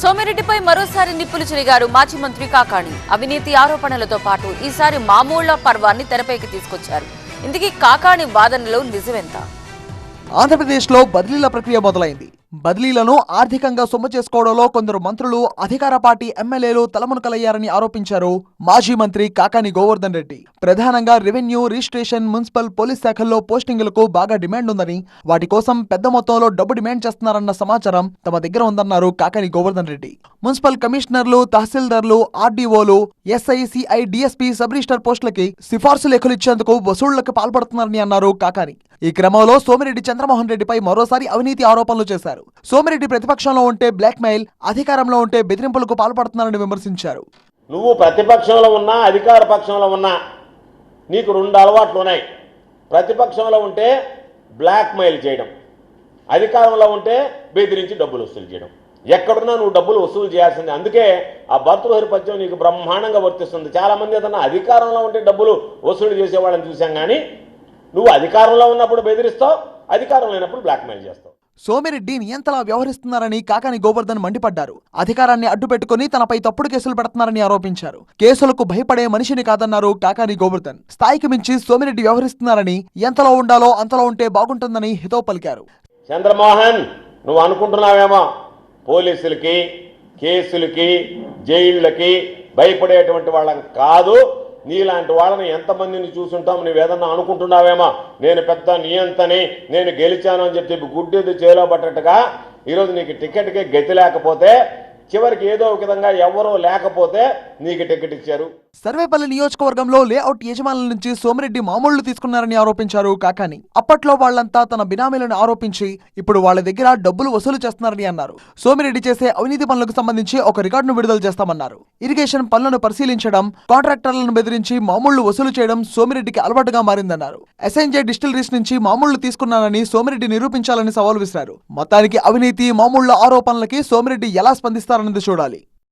సోమిరెడ్డిపై మరోసారి నిప్పులు చెరిగారు మాజీ మంత్రి కాకాణి. అవినీతి ఆరోపణలతో పాటు ఈసారి మామూళ్ళ పర్వాన్ని తెరపైకి తీసుకొచ్చారు. ఇందుకీ కాకాణి వాదనలో నిజమెంత? ఆంధ్రప్రదేశ్లో బదిలీల ప్రక్రియ మొదలైంది. బదిలీలను ఆర్థికంగా సొమ్ము చేసుకోవడంలో కొందరు మంత్రులు అధికార పార్టీ ఎమ్మెల్యేలు తలమునకలయ్యారని ఆరోపించారు మాజీ మంత్రి కాకాని గోవర్ధన్ రెడ్డి. ప్రధానంగా రెవెన్యూ రిజిస్ట్రేషన్ మున్సిపల్ పోలీస్ శాఖల్లో పోస్టింగులకు బాగా డిమాండ్ ఉందని వాటి కోసం పెద్ద మొత్తంలో డబ్బు డిమాండ్ చేస్తున్నారన్న సమాచారం తమ దగ్గర ఉందన్నారు కాకాని గోవర్ధన్ రెడ్డి. మున్సిపల్ కమిషనర్లు తహసీల్దార్లు ఆర్డీఓలు SI CI DSP sub register పోస్టులకి సిఫార్సు లేఖలు ఇచ్చేందుకు వసూళ్ళకు పాల్పడుతున్నారని అన్నారు కాకాని. ఈ క్రమంలో సోమిరెడ్డి చంద్రమోహన్ రెడ్డిపై మరోసారి అవినీతి ఆరోపణలు చేశారు. సోమిరెడ్డి ప్రతిపక్షంలో ఉంటే బ్లాక్ మెయిల్ అధికారంలో ఉంటే బెదిరింపులకు పాల్పడుతున్నారని విమర్శించారు. నువ్వు ప్రతిపక్షంలో ఉన్నా అధికార పక్షంలో ఉన్నా నీకు రెండు అలవాట్లు ఉన్నాయి. ప్రతిపక్షంలో ఉంటే బ్లాక్ మెయిల్ చేయడం అధికారంలో ఉంటే బెదిరించి డబ్బులు వసూలు చేయడం. ఎక్కడున్నా నువ్వు డబ్బులు వసూలు చేయాల్సిందే. అందుకే ఆ భర్తృహరి పద్యం నీకు బ్రహ్మాండంగా వర్తిస్తుంది. చాలామంది ఏదన్నా అధికారంలో ఉంటే డబ్బులు వసూలు చేసేవాళ్ళని చూసాం కానీ నువ్వు అధికారంలో ఉన్నప్పుడు బెదిరిస్తావు అధికారం లేనప్పుడు బ్లాక్మెయిల్ చేస్తావు. సోమిరెడ్డి నియంతలా వ్యవహరిస్తున్నారని కాకాని గోవర్ధన్ మండిపడ్డారు. అధికారాన్ని అడ్డుపెట్టుకుని తనపై తప్పుడు కేసులు పెడుతున్నారని ఆరోపించారు. కేసులకు భయపడే మనిషిని కాదన్నారు కాకాని గోవర్ధన్. స్థాయికి మించి సోమిరెడ్డి వ్యవహరిస్తున్నారని ఎంతలో ఉండాలో అంతలో ఉంటే బాగుంటుందని హితో పలికారు. చంద్రమోహన్ నువ్వు అనుకుంటున్నావేమో? పోలీసులకి కేసులకి జైళ్ళకి భయపడేటువంటి వాళ్ళం కాదు. నీలాంటి వాళ్ళని ఎంతమందిని చూసుంటాం నువ్వేదన్నా అనుకుంటున్నావేమో. నేను పెద్ద నియంతని నేను గెలిచాను అని చెప్పి గుడ్డేది చేలో పట్టట్టుగా ఈరోజు నీకు టికెట్కి గతి లేకపోతే చివరికి ఏదో ఒక విధంగా ఎవరో లేకపోతే నీకు టికెట్ ఇచ్చారు. సర్వేపల్లి నియోజకవర్గంలో లేఅవుట్ యజమానుల నుంచి సోమిరెడ్డి మామూళ్ళు తీసుకున్నారని ఆరోపించారు కాకాని. అప్పట్లో వాళ్ళంతా తన బినామీలను ఆరోపించి ఇప్పుడు వాళ్ళ దగ్గర డబ్బులు వసూలు చేస్తున్నారని అన్నారు. సోమిరెడ్డి చేసే అవినీతి పనులకు సంబంధించి ఒక రికార్డును విడుదల చేస్తామన్నారు. ఇరిగేషన్ పనులను పరిశీలించడం కాంట్రాక్టర్లను బెదిరించి మామూళ్ళు వసూలు చేయడం సోమిరెడ్డికి అలవాటుగా మారిందన్నారు. ఎస్ఎన్జే డిస్టిలరీస్ నుంచి మామూళ్ళు తీసుకున్నానని సోమిరెడ్డి నిరూపించాలని సవాల్ విసిరారు. మొత్తానికి అవినీతి మామూళ్ళ ఆరోపణలకి సోమిరెడ్డి ఎలా స్పందిస్తారన్నది చూడాలి.